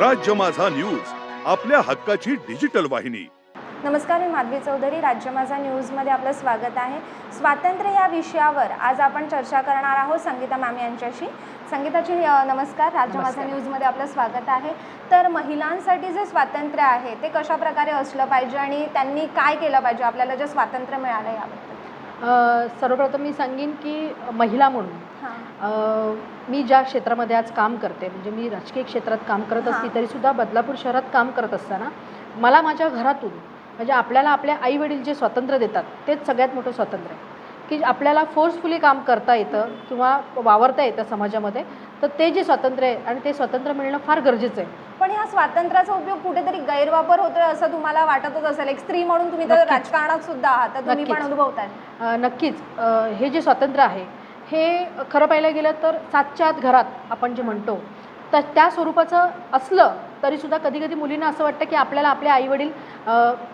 राज्य माझा न्यूज आपल्या हक्काची डिजिटल वाहिनी. नमस्कार मी माधवी चौधरी राज्य माझा न्यूजमध्ये आपलं स्वागत आहे. स्वातंत्र्य या विषयावर आज आपण चर्चा करणार आहोत संगीता मॅम यांच्याशी. संगीताची नमस्कार. राज्य माझा. न्यूजमध्ये आपलं स्वागत आहे. तर महिलांसाठी जे स्वातंत्र्य आहे ते कशा प्रकारे असलं पाहिजे आणि त्यांनी काय केलं पाहिजे? आपल्याला जे स्वातंत्र्य मिळालं याबद्दल. अ, सर्वप्रथम मी सांगेन की महिला म्हणून मी ज्या क्षेत्रामध्ये आज काम करते म्हणजे मी राजकीय क्षेत्रात काम करत असली. तरीसुद्धा बदलापूर शहरात काम करत असताना मला माझ्या घरातून म्हणजे आपल्याला आपले आई वडील जे स्वातंत्र्य देतात तेच सगळ्यात मोठं स्वातंत्र्य आहे की आपल्याला फोर्सफुली काम करता येतं किंवा वावरता येतं समाजामध्ये तर ते जे स्वातंत्र्य आहे आणि ते स्वातंत्र्य मिळणं फार गरजेचं आहे पण ह्या स्वातंत्र्याचा उपयोग कुठेतरी गैरवापर होतोय असं तुम्हाला वाटतच असेल एक स्त्री म्हणून तुम्ही तर. राजकारणात सुद्धा आहात तुम्ही पण नक्कीच. अनुभवताय नक्कीच हे जे स्वातंत्र्य आहे हे खरं पाहायला गेलं तर सातच्या आत घरात आपण जे म्हणतो तर त्या स्वरूपाचं असलं तरीसुद्धा कधी कधी मुलींना असं वाटतं की आपल्याला आपले आईवडील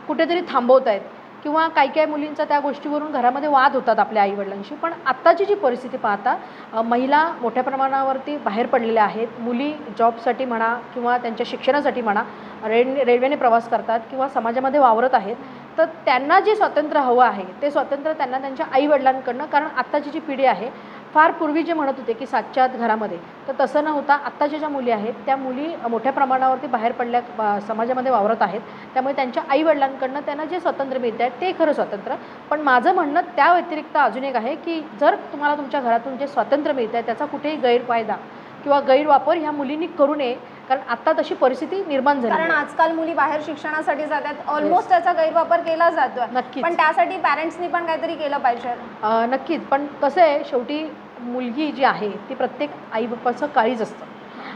कुठेतरी थांबवत आहेत किंवा काही काही मुलींचा त्या गोष्टीवरून घरामध्ये वाद होतात आपल्या आईवडिलांशी. पण आत्ताची जी परिस्थिती पाहता महिला मोठ्या प्रमाणावरती बाहेर पडलेल्या आहेत. मुली जॉबसाठी म्हणा किंवा त्यांच्या शिक्षणासाठी म्हणा रेल्वे रेल्वेने प्रवास करतात किंवा समाजामध्ये वावरत आहेत. तर त्यांना जे स्वातंत्र्य हवं आहे ते स्वातंत्र्य त्यांना त्यांच्या आईवडिलांकडनं कारण आत्ताची जी पिढी आहे फार पूर्वी जे म्हणत होते की सातच्या आत घरामध्ये तर तसं न होता आत्ताच्या ज्या मुली आहेत त्या मुली मोठ्या प्रमाणावरती बाहेर पडल्या समाजामध्ये वावरत आहेत. त्यामुळे त्यांच्या आईवडिलांकडनं त्यांना जे स्वातंत्र्य मिळते आहे ते खरं स्वातंत्र्य. पण माझं म्हणणं त्या व्यतिरिक्त अजून एक आहे की जर तुम्हाला तुमच्या घरातून जे स्वातंत्र्य मिळतं आहे त्याचा कुठेही गैरफायदा किंवा गैरवापर ह्या मुलींनी करू नये कारण आत्ता तशी परिस्थिती निर्माण झाली कारण. आजकाल मुली बाहेर शिक्षणासाठी जातात. ऑलमोस्ट त्याचा गैरवापर केला जातोय. नक्कीच. पण त्यासाठी पॅरेंट्सनी पण काहीतरी केलं पाहिजे. नक्कीच. पण कसं आहे शेवटी मुलगी जी आहे ती प्रत्येक आई बाप्पाचं काळीज असतं.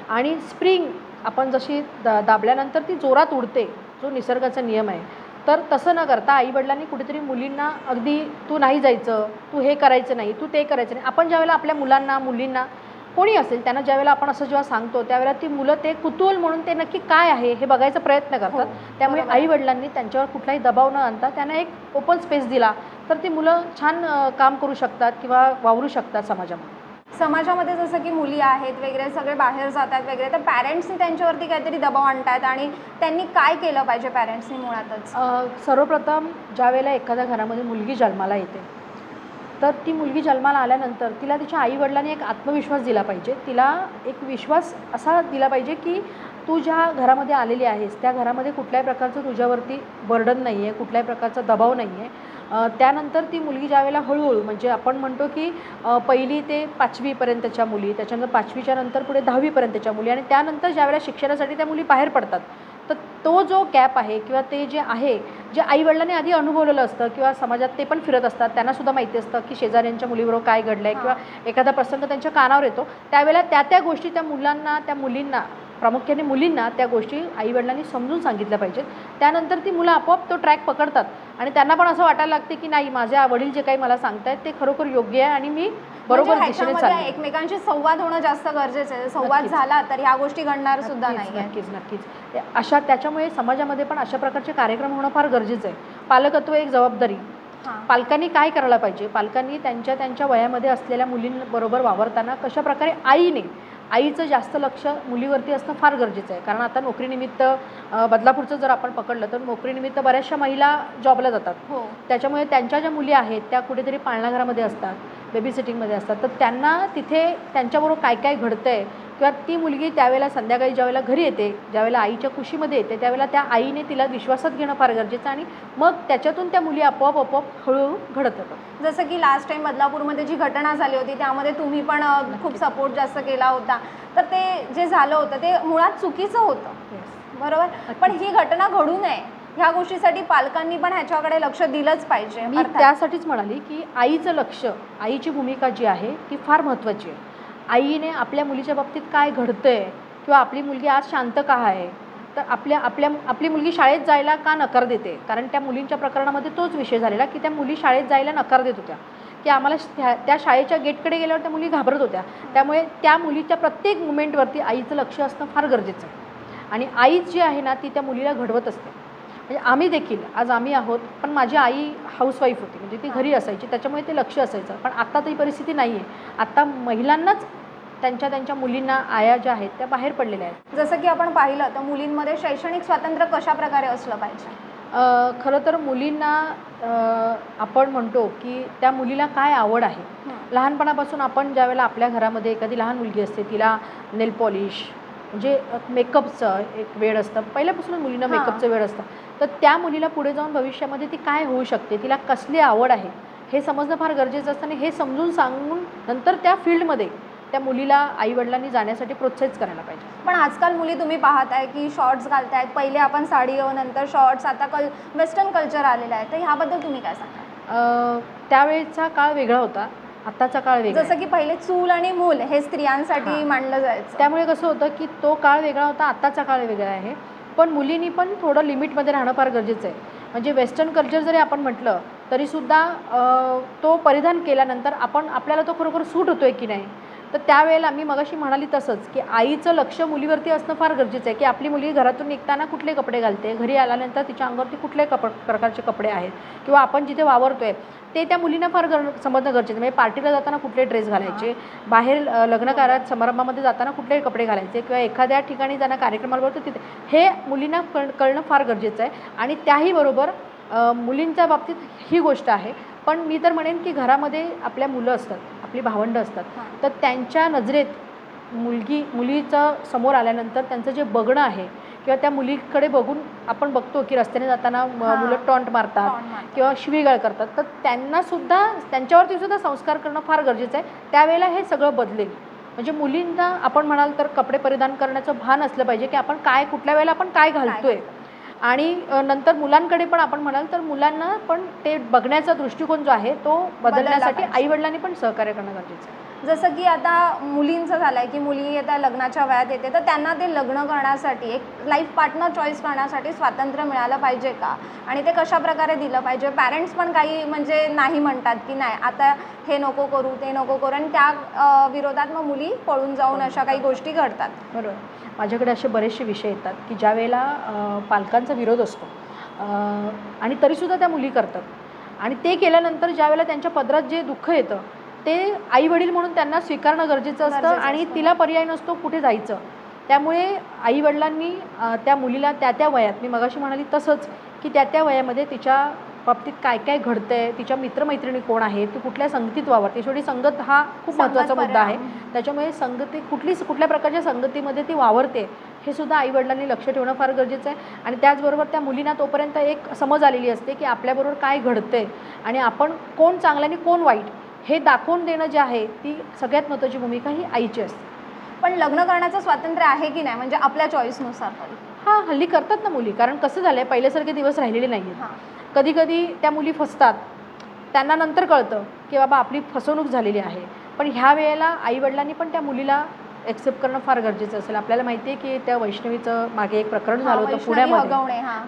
आणि स्प्रिंग आपण जशी दा दाबल्यानंतर ती जोरात उडते जो निसर्गाचा नियम आहे. तर तसं न करता आईवडिलांनी कुठेतरी मुलींना अगदी तू नाही जायचं तू हे करायचं नाही तू ते करायचं नाही. आपण ज्यावेळेला आपल्या मुलांना मुलींना कोणी असेल त्यांना ज्यावेळेला आपण असं जेव्हा सांगतो त्यावेळेला ती मुलं ते कुतूहल म्हणून ते नक्की काय आहे हे बघायचा प्रयत्न करतात. हो, त्यामुळे बरोबर. आहे. आई वडिलांनी त्यांच्यावर कुठलाही दबाव न आणता त्यांना एक ओपन स्पेस दिला तर ती मुलं छान काम करू शकतात किंवा वावरू शकतात समाजामध्ये. समाजामध्ये जसं की मुली आहेत वगैरे सगळे बाहेर जातात वगैरे तर पॅरेंट्सनी त्यांच्यावरती काहीतरी दबाव आणतात आणि त्यांनी काय केलं पाहिजे पॅरेंट्सनी मुळातच? सर्वप्रथम ज्यावेळेला एखाद्या घरामध्ये मुलगी जन्माला येते तर ती मुलगी जन्माला आल्यानंतर तिला तिच्या आईवडिलांनी एक आत्मविश्वास दिला पाहिजे. तिला एक विश्वास असा दिला पाहिजे की तू ज्या घरामध्ये आलेली आहेस त्या घरामध्ये कुठल्याही प्रकारचं तुझ्यावरती बर्डन नाही आहे कुठल्याही प्रकारचा दबाव नाही आहे त्यानंतर ती मुलगी ज्यावेळेला हळूहळू म्हणजे आपण म्हणतो की पहिली ते पाचवीपर्यंतच्या मुली त्याच्यानंतर पाचवीच्या नंतर पुढे दहावीपर्यंतच्या मुली आणि त्यानंतर ज्यावेळेला शिक्षणासाठी त्या मुली बाहेर पडतात तर तो जो गॅप आहे किंवा ते जे आहे जे आईवडिलांनी आधी अनुभवलेलं असतं किंवा समाजात ते पण फिरत असतात त्यांनासुद्धा माहिती असतं की शेजाऱ्यांच्या मुलीबरोबर काय घडलं आहे किंवा एखादा प्रसंग त्यांच्या कानावर येतो. त्यावेळेला त्या त्या गोष्टी त्या मुलांना त्या मुलींना प्रामुख्याने मुलींना त्या गोष्टी आईवडिलांनी समजून सांगितल्या पाहिजेत. त्यानंतर ती मुलं आपोआप तो ट्रॅक पकडतात आणि त्यांना पण असं वाटायला लागते की नाही माझे वडील जे काही मला सांगतायत ते खरोखर योग्य आहे आणि मी बरोबर म्हणजे दिशेने एकमेकांशी संवाद होणं जास्त गरजेचं आहे. संवाद. झाला तर ह्या गोष्टी घडणार सुद्धा नाही नक्कीच नक्कीच. अशा त्याच्यामुळे समाजामध्ये पण अशा प्रकारचे कार्यक्रम होणं फार गरजेचं आहे. पालकत्व एक जबाबदारी. पालकांनी काय करायला पाहिजे? पालकांनी त्यांच्या त्यांच्या वयामध्ये असलेल्या मुलींबरोबर वावरताना कशा प्रकारे आईने आईचं जास्त लक्ष मुलीवरती असणं फार गरजेचं आहे. कारण आता नोकरीनिमित्त बदलापूरचं जर आपण पकडलं तर नोकरीनिमित्त बऱ्याचशा महिला जॉबला जातात. हो. त्याच्यामुळे त्यांच्या ज्या मुली आहेत त्या कुठेतरी पाळणाघरामध्ये असतात बेबी सिटिंगमध्ये असतात. तर त्यांना तिथे त्यांच्याबरोबर काय काय घडतं आहे किंवा ती मुलगी त्यावेळेला संध्याकाळी ज्यावेळेला घरी येते ज्यावेळेला आईच्या कुशीमध्ये येते त्यावेळेला त्या आईने तिला विश्वासात घेणं फार गरजेचं आणि मग त्याच्यातून त्या मुली आपोआप आपोआप हळूहळू घडत जातात जसं की लास्ट टाइम बदलापूरमध्ये जी घटना झाली होती त्यामध्ये तुम्ही पण खूप सपोर्ट जास्त केला होता. तर ते जे झालं होतं ते मुळात चुकीचं होतं. बरोबर? पण ही घटना घडू नये. ह्या गोष्टीसाठी पालकांनी पण ह्याच्याकडे लक्ष दिलंच पाहिजे मी. त्यासाठीच म्हणाली की आईचं लक्ष आईची भूमिका जी आहे ती फार महत्त्वाची आहे. आईने आपल्या मुलीच्या बाबतीत काय घडतंय किंवा आपली मुलगी आज शांत का आहे? तर आपल्या आपल्या आपली मुलगी शाळेत जायला का नकार देते? कारण त्या मुलींच्या प्रकरणामध्ये तोच विषय झालेला की त्या मुली शाळेत जायला नकार देत होत्या. की आम्हाला त्या त्या शाळेच्या गेटकडे गेल्यावर त्या मुली घाबरत होत्या. त्यामुळे त्या मुलीच्या प्रत्येक मुमेंटवरती आईचं लक्ष असणं फार गरजेचं आहे. आणि आईच जी आहे ना ती त्या मुलीला घडवत असते. म्हणजे आम्ही देखील आज आम्ही आहोत पण माझी आई हाऊसवाईफ होती. म्हणजे ती घरी असायची त्याच्यामुळे ते लक्ष असायचं. पण आत्ता ती परिस्थिती नाही आहे आत्ता महिलांनाच त्यांच्या त्यांच्या मुलींना आया ज्या आहेत त्या बाहेर पडलेल्या आहेत. जसं की आपण पाहिलं तर मुलींमध्ये शैक्षणिक स्वातंत्र्य कशा प्रकारे असलं पाहिजे? खरं तर मुलींना आपण म्हणतो की त्या मुलीला काय आवड आहे. लहानपणापासून आपण ज्यावेळेला आपल्या घरामध्ये एखादी लहान मुलगी असते तिला नेल पॉलिश म्हणजे मेकअपचं एक वेळ असतं. पहिल्यापासूनच मुलींना. मेकअपचं वेळ असतं. तर त्या मुलीला पुढे जाऊन भविष्यामध्ये ती काय होऊ शकते? तिला कसली आवड आहे? हे समजणं फार गरजेचं असतं आणि हे समजून सांगून नंतर त्या फील्डमध्ये त्या मुलीला आईवडिलांनी जाण्यासाठी प्रोत्साहित करायला पाहिजे. पण आजकाल मुली तुम्ही पाहताय की शॉर्ट्स घालतायत. पहिले आपण साडी नंतर शॉर्ट्स आता कल वेस्टर्न कल्चर आलेलं आहे. तर ह्याबद्दल तुम्ही काय सांगा अ, त्यावेळेचा काळ वेगळा होता. आत्ताचा काळ वेगळा आहे. जसं की पहिले चूल आणि मूल हे स्त्रियांसाठी हां. मांडलं जायचं. त्यामुळे कसं होतं की तो काळ वेगळा होता आत्ताचा काळ वेगळा आहे. पण मुलींनी पण थोडं लिमिटमध्ये राहणं फार गरजेचं आहे. म्हणजे वेस्टर्न कल्चर जरी आपण म्हटलं तरीसुद्धा अ, तो परिधान केल्यानंतर आपण आपल्याला तो खरोखर सूट होतो आहे की नाही? तर त्यावेळेला मी मगाशी म्हणाली तसंच की आईचं लक्ष मुलीवरती असणं फार गरजेचं आहे की आपली मुलगी घरातून निघताना कुठले कपडे घालते घरी आल्यानंतर तिच्या अंगावरती कुठले कप प्रकारचे कपडे आहेत किंवा आपण जिथे वावरतोय ते त्या मुलींना फार गर समजणं गरजेचं आहे. म्हणजे पार्टीला जाताना कुठले ड्रेस घालायचे बाहेर लग्नकारात समारंभामध्ये जाताना कुठले कपडे घालायचे किंवा एखाद्या ठिकाणी जाणं कार्यक्रमावर तर तिथे हे मुलींना कळ कळणं फार गरजेचं आहे. आणि त्याही बरोबर मुलींच्या बाबतीत ही गोष्ट आहे. पण मी तर म्हणेन की घरामध्ये आपल्या मुलं असतात. आपली भावंडं असतात. तर त्यांच्या नजरेत मुलगी मुलीचं समोर आल्यानंतर त्यांचं जे बघणं आहे किंवा त्या मुलीकडे बघून आपण बघतो की रस्त्याने जाताना. मुलं टॉन्ट मारतात. किंवा शिवीगाळ करतात तर त्यांना सुद्धा त्यांच्यावरती सुद्धा संस्कार करणं फार गरजेचं आहे त्यावेळेला हे सगळं बदलेल म्हणजे मुलींना आपण म्हणाल तर कपडे परिधान करण्याचं भान असलं पाहिजे की आपण काय कुठल्या वेळेला आपण काय घालतोय आणि नंतर मुलांकडे पण आपण म्हणाल तर मुलांना पण ते बघण्याचा दृष्टिकोन जो आहे तो बदलण्यासाठी पाहिजे. आईवडिलांनी पण सहकार्य करणं गरजेचं आहे. जसं की आता मुलींचं झालं आहे की मुलगी आता लग्नाच्या वयात येते तर त्यांना ते लग्न करण्यासाठी एक लाईफ पार्टनर चॉईस करण्यासाठी स्वातंत्र्य मिळालं पाहिजे का? आणि ते कशा प्रकारे दिलं पाहिजे? पॅरेंट्स पण काही म्हणजे नाही म्हणतात की नाही आता हे नको करू ते नको करू आणि त्या विरोधात मग मुली पळून जाऊन अशा काही गोष्टी घडतात. बरोबर. माझ्याकडे असे बरेचसे विषय येतात की ज्या वेळेला पालकांचा विरोध असतो आणि तरीसुद्धा त्या मुली करतात आणि ते केल्यानंतर ज्या वेळेला त्यांच्या पदरात जे दुःख येतं ते आई वडील म्हणून त्यांना स्वीकारणं गरजेचं असतं आणि. तिला पर्याय नसतो कुठे जायचं त्यामुळे आई वडिलांनी त्या मुलीला त्या त्या वयात मी मगाशी म्हणाली तसंच की त्या त्या वयामध्ये तिच्या बाबतीत काय काय घडतंय तिच्या मित्रमैत्रिणी कोण आहेत ती कुठल्या संगतीत वावरते? शेवटी संगत हा खूप महत्त्वाचा मुद्दा आहे. त्याच्यामुळे संगती कुठली कुठल्या प्रकारच्या संगतीमध्ये ती वावरते हे सुद्धा आईवडिलांनी लक्ष ठेवणं फार गरजेचं आहे. आणि त्याचबरोबर त्या मुलींना तोपर्यंत एक समज आलेली असते की आपल्याबरोबर काय घडतंय आणि आपण कोण चांगलं आणि कोण वाईट हे दाखवून देणं जे आहे ती सगळ्यात महत्त्वाची भूमिका ही आईची असते. पण लग्न करण्याचं स्वातंत्र्य आहे की नाही? म्हणजे आपल्या चॉईसनुसार हां हल्ली करतात ना मुली कारण कसं झालं आहे पहिल्यासारखे दिवस राहिलेले नाही आहेत हां कधी कधी त्या मुली फसतात. त्यांना नंतर कळतं की बाबा आपली फसवणूक झालेली आहे. पण ह्या वेळेला आईवडिलांनी पण त्या मुलीला एक्सेप्ट करणं फार गरजेचं असेल. आपल्याला माहिती आहे की त्या वैष्णवीचं मागे एक प्रकरण झालं होतं पुण्यामध्ये. हा.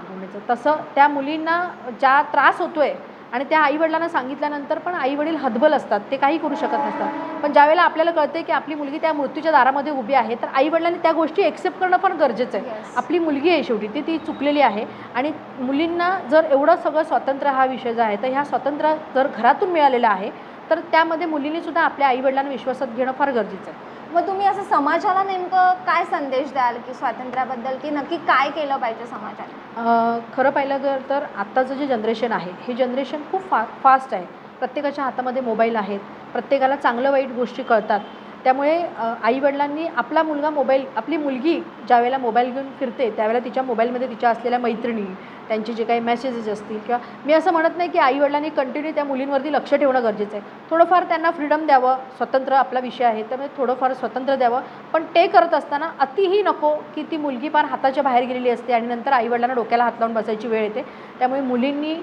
तसं त्या मुलींना ज्या त्रास होतोय आणि त्या आईवडिलांना सांगितल्यानंतर पण आईवडील हतबल असतात. ते काही करू शकत नसतात. पण ज्यावेळेला आपल्याला कळते की आपली मुलगी त्या मृत्यूच्या दारामध्ये उभी आहे तर आईवडिलांनी त्या गोष्टी एक्सेप्ट करणं पण गरजेचं आहे. Yes. आपली मुलगी आहे शेवटी ती ती चुकलेली आहे. आणि मुलींना जर एवढं सगळं स्वातंत्र्य हा विषय जो आहे तर ह्या स्वातंत्र्य जर घरातून मिळालेला आहे तर त्यामध्ये मुलींनी सुद्धा आपल्या आईवडिलांना विश्वासात घेणं फार गरजेचं आहे. मग तुम्ही असं समाजाला नेमकं काय संदेश द्याल की स्वातंत्र्याबद्दल की नक्की काय केलं पाहिजे समाजाने? अ, खरं पाहिलं गर तर आत्ताचं जे जनरेशन आहे हे जनरेशन खूप फा फास्ट आहे. प्रत्येकाच्या हातामध्ये मोबाईल आहेत. प्रत्येकाला चांगलं वाईट गोष्टी कळतात. त्यामुळे आईवडिलांनी आपला मुलगा मोबाईल आपली मुलगी ज्यावेळेला मोबाईल घेऊन फिरते त्यावेळेला तिच्या मोबाईलमध्ये तिच्या असलेल्या मैत्रिणी त्यांचे जे काही मेसेजेस असतील किंवा मी असं म्हणत नाही की आईवडिलांनी कंटिन्यू त्या मुलींवरती लक्ष ठेवणं गरजेचं आहे. थोडंफार त्यांना फ्रीडम द्यावं स्वतंत्र आपला विषय आहे त्यामुळे थोडंफार स्वतंत्र द्यावं. पण ते करत असताना अतिही नको की ती मुलगी फार हाताच्या बाहेर गेलेली असते आणि नंतर आईवडिलांना डोक्याला हात लावून बसायची वेळ येते. त्यामुळे मुलींनी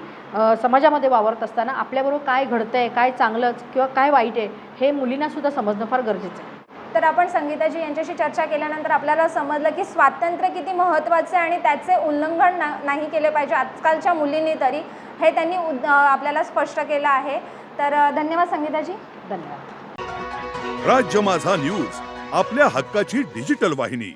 समाजामध्ये वावरत असताना आपल्याबरोबर काय घडतं आहे काय चांगलंच किंवा काय वाईट आहे हे मुलींनासुद्धा समजणं फार गरजेचं आहे. तर आपण संगीताजी यांच्याशी चर्चा केल्यानंतर आपल्याला समजलं की स्वातंत्र्य किती महत्त्वाचे आहे आणि त्याचे उल्लंघन ना नाही केले पाहिजे. आजकालच्या मुलींनी तरी हे त्यांनी आपल्याला स्पष्ट केलं आहे. तर धन्यवाद संगीताजी. धन्यवाद. राज्य माझा न्यूज आपल्या हक्काची डिजिटल वाहिनी.